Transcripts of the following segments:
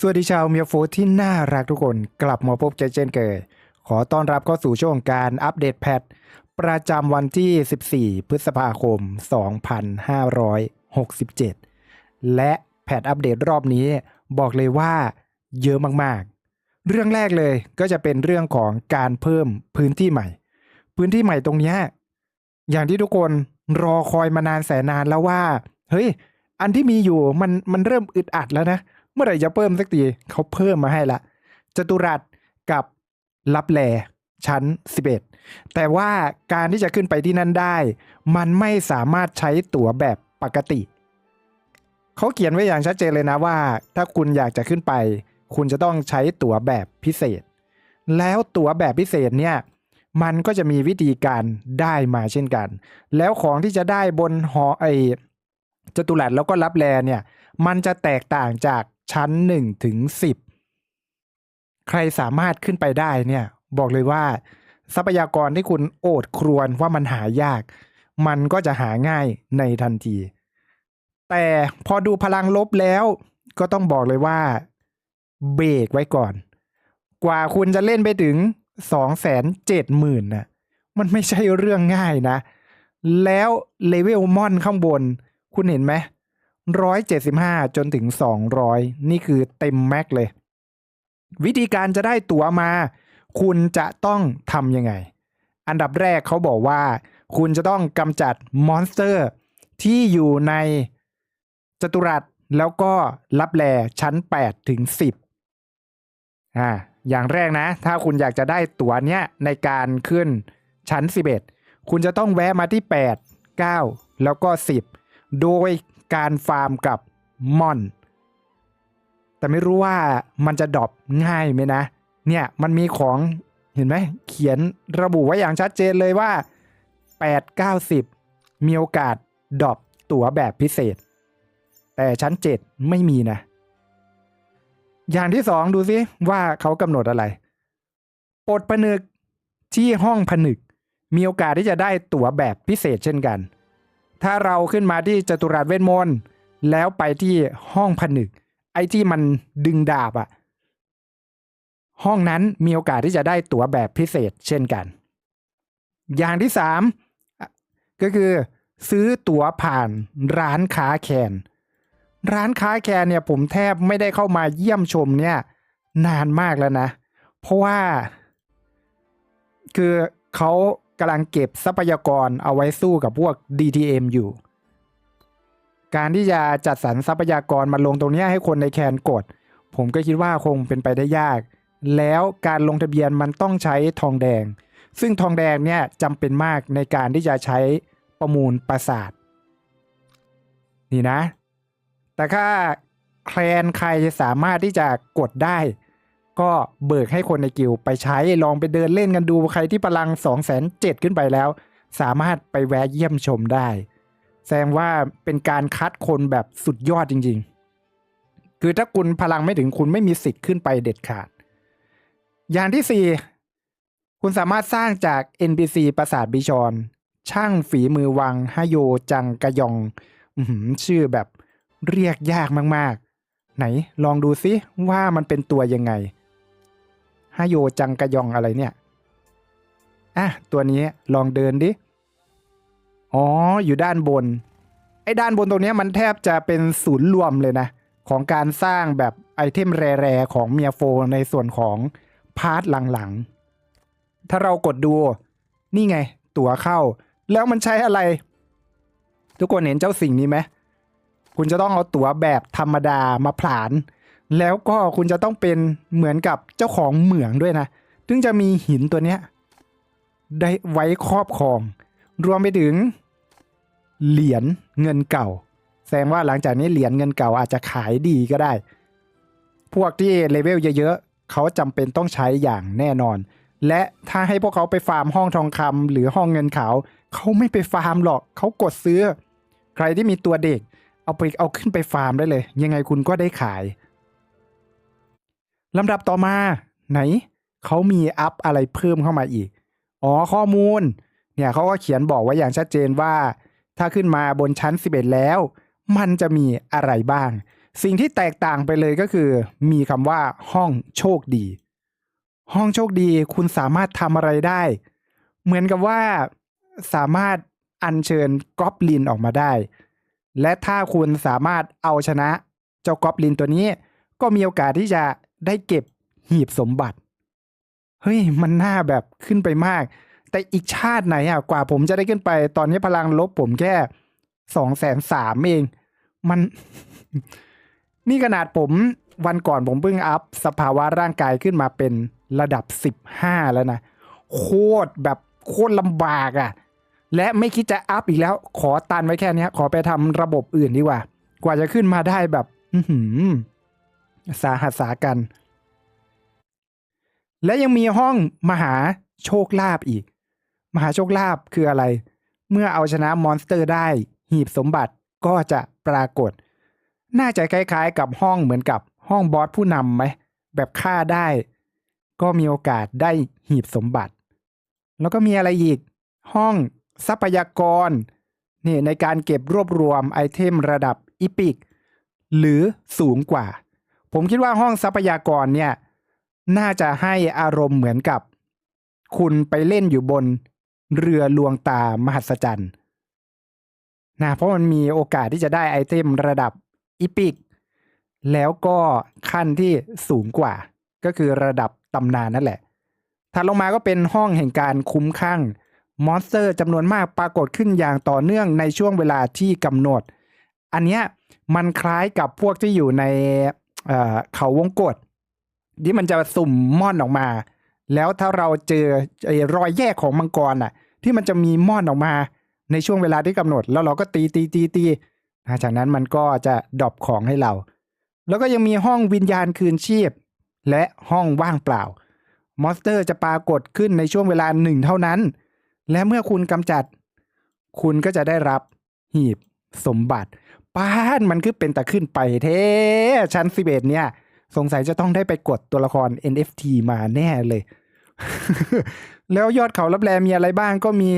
สวัสดีชาวเมียโฟที่น่ารักทุกคนกลับมาพบกันเช่นเคยขอต้อนรับเข้าสู่ช่วงการอัปเดตแพท ประจำวันที่ 14 พฤษภาคม 2567 และแพทอัปเดตรอบนี้บอกเลยว่าเยอะมากๆ เรื่องแรกเลยก็จะเป็นเรื่องของการเพิ่มพื้นที่ใหม่ พื้นที่ใหม่ตรงนี้ อย่างที่ทุกคนรอคอยมานานแสนนานแล้วว่า เฮ้ย อันที่มีอยู่มันมันเริ่มอึดอัดแล้วนะเมื่อไหร่จะเพิ่มสักทีเขาเพิ่มมาให้ละจตุรัสกับลับแลชั้น 11 แต่ว่าการที่จะขึ้นไปที่นั่นได้ มันไม่สามารถใช้ตั๋วแบบปกติ เขาเขียนไว้อย่างชัดเจนเลยนะว่า ถ้าคุณอยากจะขึ้นไป คุณจะต้องใช้ตั๋วแบบพิเศษ แล้วตั๋วแบบพิเศษเนี่ยมันก็จะมีวิธีการได้มาเช่นกัน แล้วของที่จะได้บนหอไอจตุรัสแล้วก็รับแลเนี่ย มันจะแตกต่างจาก ชั้น1ถึง10ใครสามารถขึ้นไปได้เนี่ย บอกเลยว่า ทรัพยากรที่คุณโอดครวญว่ามันหายาก มันก็จะหาง่ายในทันที แต่พอดูพลังลบแล้วก็ต้องบอกเลยว่า เบรกไว้ก่อน กว่าคุณจะเล่นไปถึงสองแสนเจ็ดหมื่นนะมันไม่ใช่เรื่องง่ายนะ แล้วเลเวลมอนข้างบน คุณเห็นไหม ร้อยเจ็ดสิบห้าจนถึงสองร้อยนี่คือเต็มแม็กเลย วิธีการจะได้ตั๋วมา คุณจะต้องทำยังไง อันดับแรกเขาบอกว่า คุณจะต้องกำจัดมอนสเตอร์ที่อยู่ในจตุรัสแล้วก็รับแลชั้น 8 ถึง 10 อ่า อย่างแรกนะ ถ้าคุณอยากจะได้ตั๋วเนี้ยในการขึ้นชั้น 11 คุณจะต้องแวะมาที่ 8 9 แล้วก็ 10 โดย การฟาร์มกับมอน แต่ไม่รู้ว่ามันจะดรอปง่ายไหมนะ เนี่ยมันมีของเห็นไหมเขียนระบุไว้อย่างชัดเจนเลยว่า 8 90 มีโอกาสดรอปตั๋วแบบพิเศษ แต่ชั้น 7 ไม่มีนะ อย่างที่สองดูซิว่าเขากำหนดอะไรปลดผนึกที่ห้องผนึก มีโอกาสที่จะได้ตั๋วแบบพิเศษเช่นกัน ถ้าเราขึ้นมาที่จตุรัสเวทมนต์แล้วไปที่ห้องผนึก ไอ้ที่มันดึงดาบอะห้องนั้นมีโอกาสที่จะได้ตั๋วแบบพิเศษเช่นกัน อย่างที่สามก็คือ ซื้อตั๋วผ่านร้านค้าแคน ร้านค้าแคนเนี่ยผมแทบไม่ได้เข้ามาเยี่ยมชมเนี่ยนานมากแล้วนะ เพราะว่า คือเขา กำลังเก็บทรัพยากรเอาไว้สู้กับพวก DTM อยู่ การที่จะจัดสรรทรัพยากรมาลงตรงนี้ให้คนในแคนกด ผมก็คิดว่าคงเป็นไปได้ยาก แล้วการลงทะเบียนมันต้องใช้ทองแดง ซึ่งทองแดงเนี่ยจำเป็นมากในการที่จะใช้ประมูลปราสาทนี่นะ แต่ถ้าแคลนใครสามารถที่จะกดได้ ก็เบิกให้คนในกิลไปใช้ลองไปเดินเล่นกันดูใครที่พลัง2 0 0 0 0ขึ้นไปแล้ว สามารถไปแวะเยี่ยมชมได้ แสดงว่าเป็นการคัดคนแบบสุดยอดจริง ๆ คือถ้าคุณพลังไม่ถึงคุณไม่มีสิทธิ์ขึ้นไปเด็ดขาด อย่างที่ 4 คุณสามารถสร้างจาก NPC ปราสาทบิชอน ช่างฝีมือวังฮโยจังกะยองอชื่อแบบเรียกยากมากๆ ไหนลองดูซิว่ามันเป็นตัวยังไง ฮโยจังกะยองอะไรเนี่ย อะ ตัวนี้ลองเดินดิ อ๋อ อยู่ด้านบน ไอ้ด้านบนตรงนี้มันแทบจะเป็นศูนย์รวมเลยนะ ของการสร้างแบบไอเทมแร่ๆของเมียโฟในส่วนของพาร์ทหลังๆ ถ้าเรากดดู นี่ไง ตั๋วเข้า แล้วมันใช้อะไร ทุกคนเห็นเจ้าสิ่งนี้ไหม คุณจะต้องเอาตั๋วแบบธรรมดามาผลาน แล้วก็คุณจะต้องเป็นเหมือนกับเจ้าของเหมืองด้วยนะถึงจะมีหินตัวเนี้ยได้ไว้ครอบครอง รวมไปถึง เหรียญเงินเก่า แสดงว่าหลังจากนี้เหรียญเงินเก่าอาจจะขายดีก็ได้ พวกที่เลเวลเยอะๆเขาจำเป็นต้องใช้อย่างแน่นอน และถ้าให้พวกเขาไปฟาร์มห้องทองคำหรือห้องเงินขาวเขาไม่ไปฟาร์มหรอกเขากดซื้อ ใครที่มีตัวเด็ก เอาไปเอาขึ้นไปฟาร์มได้เลย ยังไงคุณก็ได้ขาย ลำดับต่อมาไหนเขามีอัพอะไรเพิ่มเข้ามาอีก อ๋อข้อมูล เนี่ยเขาก็เขียนบอกไว้อย่างชัดเจนว่า ถ้าขึ้นมาบนชั้น 11 แล้ว มันจะมีอะไรบ้าง สิ่งที่แตกต่างไปเลยก็คือ มีคำว่าห้องโชคดี ห้องโชคดีคุณสามารถทำอะไรได้ เหมือนกับว่าสามารถอัญเชิญกอบลินออกมาได้ และถ้าคุณสามารถเอาชนะ เจ้ากอบลินตัวนี้ ก็มีโอกาสที่จะ ได้เก็บหีบสมบัติ เฮ้ย มันน่าแบบขึ้นไปมาก แต่อีกชาติไหนอะกว่าผมจะได้ขึ้นไป ตอนนี้พลังลบผมแค่สองแสนสามเอง มัน นี่ขนาดผมวันก่อนผมเพิ่งอัพ สภาวะร่างกายขึ้นมาเป็นระดับสิบห้าแล้วนะ โคตรแบบโคตรลำบากอะ่ะ และไม่คิดจะอัพอีกแล้ว ขอตันไว้แค่นี้ขอไปทำระบบอื่นดีกว่า กว่าจะขึ้นมาได้แบบ อื สาหัสสากัน และยังมีห้องมหาโชคลาภอีก มหาโชคลาภคืออะไร เมื่อเอาชนะมอนสเตอร์ได้ หีบสมบัติก็จะปรากฏ น่าจะคล้าย ๆ กับห้องเหมือนกับห้องบอสผู้นำไหม แบบฆ่าได้ ก็มีโอกาสได้หีบสมบัติ แล้วก็มีอะไรอีก ห้องทรัพยากรนี่ในการเก็บรวบรวมไอเทมระดับอีพิก หรือสูงกว่า ผมคิดว่าห้องทรัพยากรเนี่ย น่าจะให้อารมณ์เหมือนกับ คุณไปเล่นอยู่บนเรือลวงตามหัศจรรย์นะเพราะมันมีโอกาสที่จะได้ไอเทมระดับอีพิกแล้วก็ขั้นที่สูงกว่า ก็คือระดับตำนานนั่นแหละถัดลงมาก็เป็นห้องแห่งการคุ้มข้างมอนสเตอร์จำนวนมากปรากฏขึ้นอย่างต่อเนื่องในช่วงเวลาที่กำหนด อันเนี้ยมันคล้ายกับพวกที่อยู่ใน เขาวงกฏที่มันจะสุ่มม่อนออกมา แล้วถ้าเราเจอรอยแยกของมังกรอะ ที่มันจะมีม่อนออกมาในช่วงเวลาที่กำหนด แล้วเราก็ตีตีตีตีจากนั้นมันก็จะดรอปของให้เรา แล้วก็ยังมีห้องวิญญาณคืนชีพ และห้องว่างเปล่ามอนสเตอร์จะปรากฏขึ้นในช่วงเวลาหนึ่งเท่านั้น และเมื่อคุณกำจัด คุณก็จะได้รับหีบสมบัติ ป้านมันคือเป็นแต่ขึ้นไปเท่ชั้นสิบเอ็ดเนี่ย สงสัยจะต้องได้ไปกดตัวละคร NFT มาแน่เลย แล้วยอดเขารับแลมีอะไรบ้างก็มี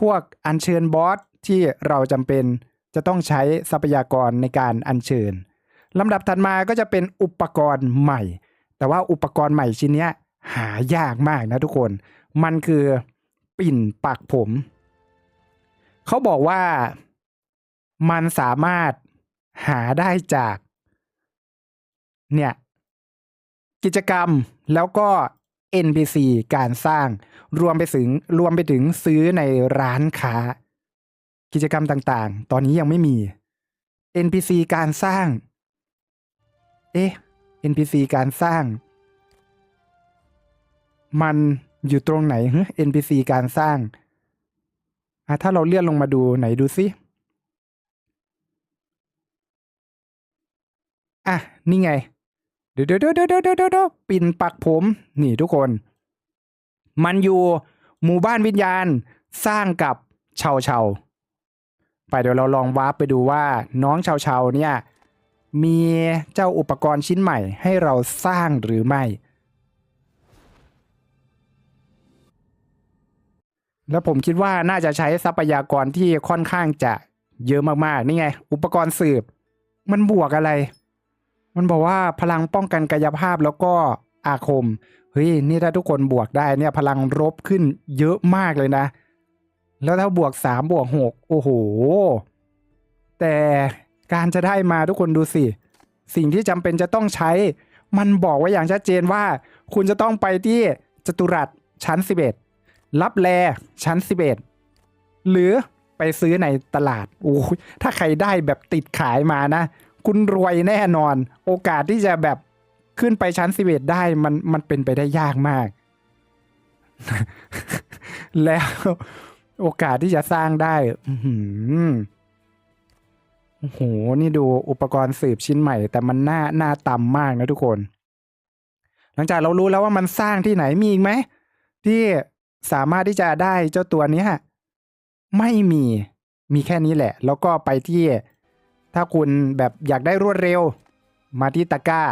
พวกอัญเชิญบอสที่เราจำเป็นจะต้องใช้ทรัพยากรในการอัญเชิญลำดับถัดมาก็จะเป็นอุปกรณ์ใหม่ แต่ว่าอุปกรณ์ใหม่ชิ้นเนี้ยหายากมากนะทุกคน มันคือปิ่นปักผม เขาบอกว่า มันสามารถหาได้จาก เนี่ย กิจกรรมแล้วก็ NPC การสร้างรวมไปถึงรวมไปถึงซื้อในร้านค้า กิจกรรมต่างๆ ตอนนี้ยังไม่มี NPC การสร้าง เอ๊ะ NPC การสร้าง มันอยู่ตรงไหน NPC การสร้างอะถ้าเราเลื่อนลงมาดูไหนดูสิ อะ นี่ไงเดี๋ยวเดี๋ยวเดี๋ยวเดี๋ยวเดี๋ยวเดี๋ยวปิ่นปักผม นี่ทุกคน มันอยู่หมู่บ้านวิญญาณสร้างกับชาวชาวไปเดี๋ยวเราลองวาร์ปไปดูว่าน้องชาวชาวเนี่ย มีเจ้าอุปกรณ์ชิ้นใหม่ให้เราสร้างหรือไม่ แล้วผมคิดว่าน่าจะใช้ทรัพยากรที่ค่อนข้างจะเยอะมากๆ นี่ไง อุปกรณ์สืบ มันบวกอะไร มันบอกว่าพลังป้องกันกายภาพแล้วก็อาคม เฮ้ย นี่ถ้าทุกคนบวกได้เนี่ยพลังรบขึ้นเยอะมากเลยนะ แล้วถ้าบวกสามบวกหกโอ้โห แต่การจะได้มาทุกคนดูสิ สิ่งที่จำเป็นจะต้องใช้ มันบอกไว้อย่างชัดเจนว่า คุณจะต้องไปที่จตุรัสชั้น 11 รับแลชั้น 11 หรือไปซื้อในตลาด โอ้ถ้าใครได้แบบติดขายมานะ คุณรวยแน่นอน โอกาสที่จะแบบขึ้นไปชั้น11ได้มันมันเป็นไปได้ยากมาก แล้วโอกาสที่จะสร้างได้โอ้โห นี่ดูอุปกรณ์สืบชิ้นใหม่ แต่มันหน้าหน้าต่ำมากนะทุกคน หลังจากเรารู้แล้วว่ามันสร้างที่ไหนมีอีกไหม ที่สามารถที่จะได้เจ้าตัวนี้ไม่มีมีแค่นี้แหละ แล้วก็ไปที่ ถ้าคุณแบบอยากได้รวดเร็ว มาที่ตะกร้า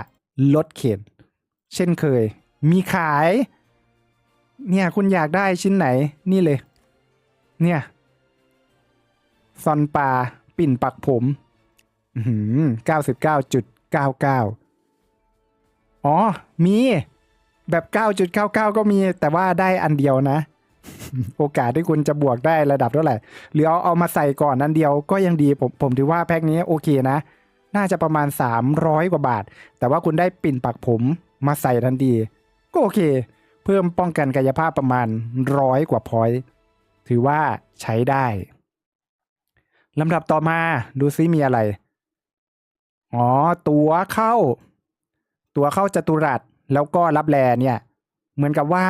ลดเข็นเช่นเคย มีขาย เนี่ยคุณอยากได้ชิ้นไหนนี่เลย เนี่ยซอนปลาปิ่นปักผมเก้าสิบเก้าจุดเก้าเก้าอ๋อ มี แบบเก้าจุดเก้าเก้าก็มี แต่ว่าได้อันเดียวนะ โอกาสที่คุณจะบวกได้ระดับเท่าไหร่ หรือเอาเอามาใส่ก่อนอันเดียวก็ยังดีผมผมถือว่าแพ็คนี้โอเคนะ น่าจะประมาณ 300 กว่าบาท แต่ว่าคุณได้ปิ่นปักผมมาใส่ทันทีก็โอเค เพิ่มป้องกันกายภาพประมาณร้อยกว่าพอยต์ถือว่าใช้ได้ลำดับต่อมาดูซิมีอะไร อ๋อ ตัวเข้า ตัวเข้าจตุรัสแล้วก็รับแลเนี่ย เหมือนกับว่า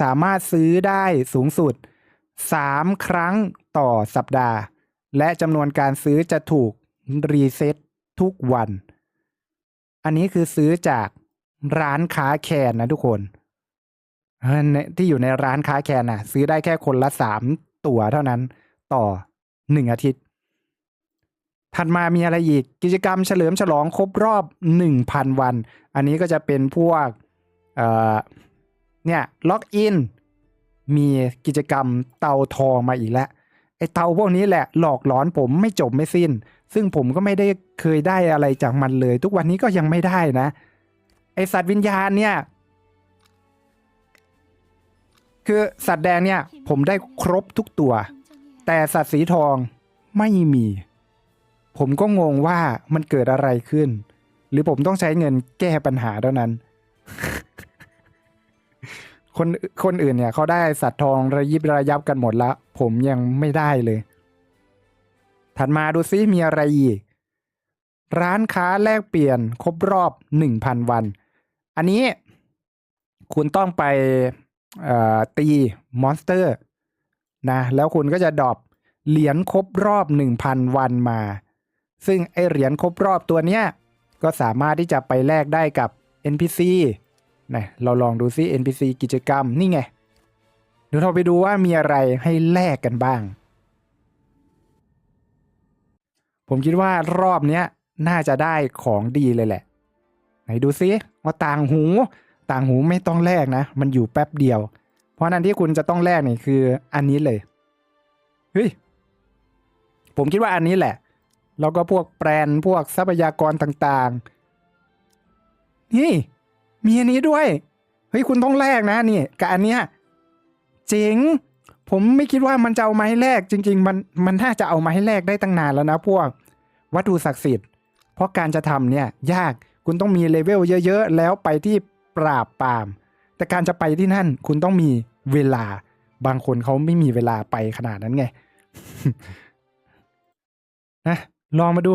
สามารถซื้อได้สูงสุด 3 ครั้งต่อสัปดาห์ และจำนวนการซื้อจะถูกรีเซ็ตทุกวัน อันนี้คือซื้อจากร้านค้าแคนนะทุกคนที่อยู่ในร้านค้าแคนน่ะซื้อได้แค่คนละสามตั๋วเท่านั้นต่อหนึ่งอาทิตย์ ถัดมามีอะไรอีกกิจกรรมเฉลิมฉลองครบรอบ1,000วัน อันนี้ก็จะเป็นพวก เนี่ยล็อกอินมีกิจกรรมเตาทองมาอีกแล้วไอ้เตาพวกนี้แหละหลอกหลอนผมไม่จบไม่สิ้น ซึ่งผมก็ไม่ได้เคยได้อะไรจากมันเลย ทุกวันนี้ก็ยังไม่ได้นะ ไอสัตว์วิญญาณเนี่ย คือสัตว์แดงเนี่ย ผมได้ครบทุกตัว แต่สัตว์สีทองไม่มี ผมก็งงว่ามันเกิดอะไรขึ้น หรือผมต้องใช้เงินแก้ปัญหาเท่านั้น คนคนอื่นเนี่ยเขาได้สัตว์ทองระยิบระยับกันหมดละ ผมยังไม่ได้เลย ถัดมาดูซิมีอะไรอีก ร้านค้าแลกเปลี่ยนครบรอบ1,000วัน อันนี้คุณต้องไปตีมอนสเตอร์นะแล้วคุณก็จะดรอปเหรียญครบรอบ 1,000 วันมา ซึ่งไอเหรียญครบรอบตัวเนี้ยก็สามารถที่จะไปแลกได้กับ NPC นะเราลองดูซิ NPC กิจกรรมนี่ไง เดี๋ยวเราไปดูว่ามีอะไรให้แลกกันบ้าง ผมคิดว่ารอบเนี้ยน่าจะได้ของดีเลยแหละ ไหนดูซิว่าต่างหู ต่างหูไม่ต้องแลกนะ มันอยู่แป๊บเดียว เพราะนั้นที่คุณจะต้องแลกนี่คืออันนี้เลย เฮ้ย ผมคิดว่าอันนี้แหละ แล้วก็พวกแปรนพวกทรัพยากรต่างๆ นี่ มีอันนี้ด้วย เฮ้ยคุณต้องแลกนะนี่กับอันเนี้ยเจ๋งผมไม่คิดว่ามันจะเอามาให้แลกจริง ๆ มันมันน่าจะเอามาให้แลกได้ตั้งนานแล้วนะพวก วัตถุศักดิ์สิทธิ์ เพราะการจะทำเนี่ยยากคุณต้องมีเลเวลเยอะๆ แล้วไปที่ปราบปราม แต่การจะไปที่นั่นคุณต้องมีเวลา บางคนเขาไม่มีเวลาไปขนาดนั้นไงนะลองมาดู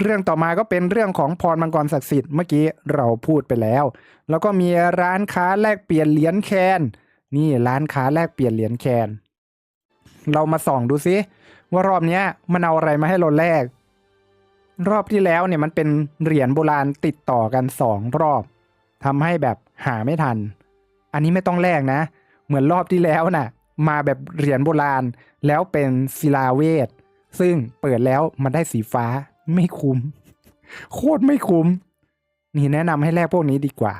เรื่องต่อมาก็เป็นเรื่องของพรมังกรศักดิ์สิทธิ์เมื่อกี้เราพูดไปแล้ว แล้วก็มีร้านค้าแลกเปลี่ยนเหรียญแคน นี่ร้านค้าแลกเปลี่ยนเหรียญแคน เรามาส่องดูซิว่ารอบนี้มันเอาอะไรมาให้เราแลกรอบที่แล้วเนี่ยมันเป็นเหรียญโบราณติดต่อกันสองรอบทำให้แบบหาไม่ทัน อันนี้ไม่ต้องแลกนะ เหมือนรอบที่แล้วน่ะ มาแบบเหรียญโบราณแล้วเป็นศิลาเวทซึ่งเปิดแล้วมันได้สีฟ้า ไม่คุ้ม โคตรไม่คุ้ม นี่แนะนำให้แลกพวกนี้ดีกว่า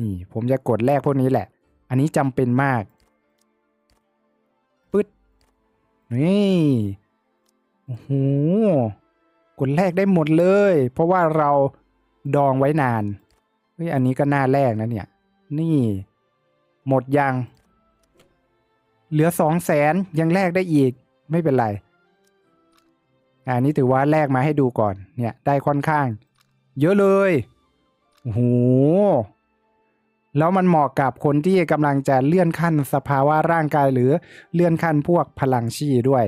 นี่ ผมจะกดแลกพวกนี้แหละ อันนี้จำเป็นมากปึ๊ดนี่โอ้โหกดแลกได้หมดเลย เพราะว่าเราดองไว้นานเฮ้ยอันนี้ก็น่าแลกนะเนี่ย นี่ หมดยัง เหลือสองแสนยังแลกได้อีก ไม่เป็นไร อันนี้ถือว่าแลกมาให้ดูก่อนเนี่ยได้ค่อนข้าง เยอะเลยโอ้โหแล้วมันเหมาะกับคนที่กำลังจะเลื่อนขั้นสภาวะร่างกายหรือเลื่อนขั้นพวกพลังชีด้วย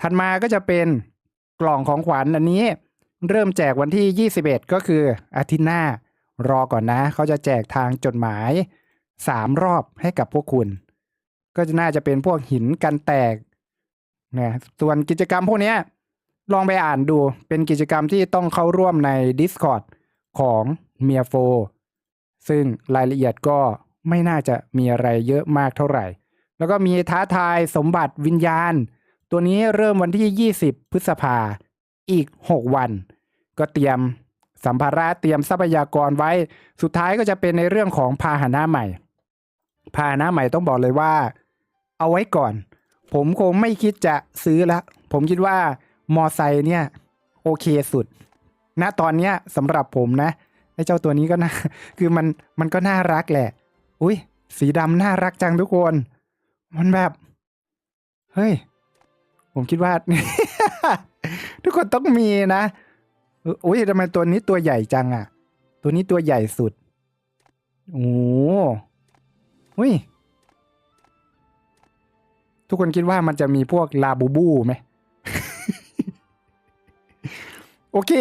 ถัดมาก็จะเป็นกล่องของขวัญอันนี้ เริ่มแจกวันที่ 21 ก็คืออาทิตย์หน้ารอก่อนนะ เขาจะแจกทางจดหมาย 3 รอบให้กับพวกคุณ ก็จะน่าจะเป็นพวกหินกันแตก นะส่วนกิจกรรมพวกนี้ลองไปอ่านดูเป็นกิจกรรมที่ต้องเข้าร่วมใน Discord ของเมียโฟซึ่งรายละเอียดก็ไม่น่าจะมีอะไรเยอะมากเท่าไหร่ แล้วก็มีท้าทายสมบัติวิญญาณ ตัวนี้เริ่มวันที่ 20 พฤษภาอีก 6 วัน ก็เตรียมสัมภาระเตรียมทรัพยากรไว้ สุดท้ายก็จะเป็นในเรื่องของพาหนะใหม่ พาหนะใหม่ต้องบอกเลยว่า เอาไว้ก่อน ผมคงไม่คิดจะซื้อละ ผมคิดว่ามอไซค์เนี่ย โอเคสุดณตอนเนี้ยสำหรับผมนะไอ้เจ้าตัวนี้ก็น่าคือมันมันก็น่ารักแหละ อุ้ยสีดำน่ารักจังทุกคน มันแบบ เฮ้ย ผมคิดว่า ทุกคนต้องมีนะอุ้ยทำไมตัวนี้ตัวใหญ่จังอะ ตัวนี้ตัวใหญ่สุด โอ้อุ้ย ทุกคนคิดว่ามันจะมีพวกลาบูบูไหมโอเค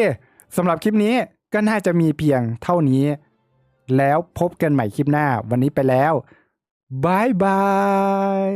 สำหรับคลิปนี้ก็น่าจะมีเพียงเท่านี้ แล้วพบกันใหม่คลิปหน้า วันนี้ไปแล้วบายบาย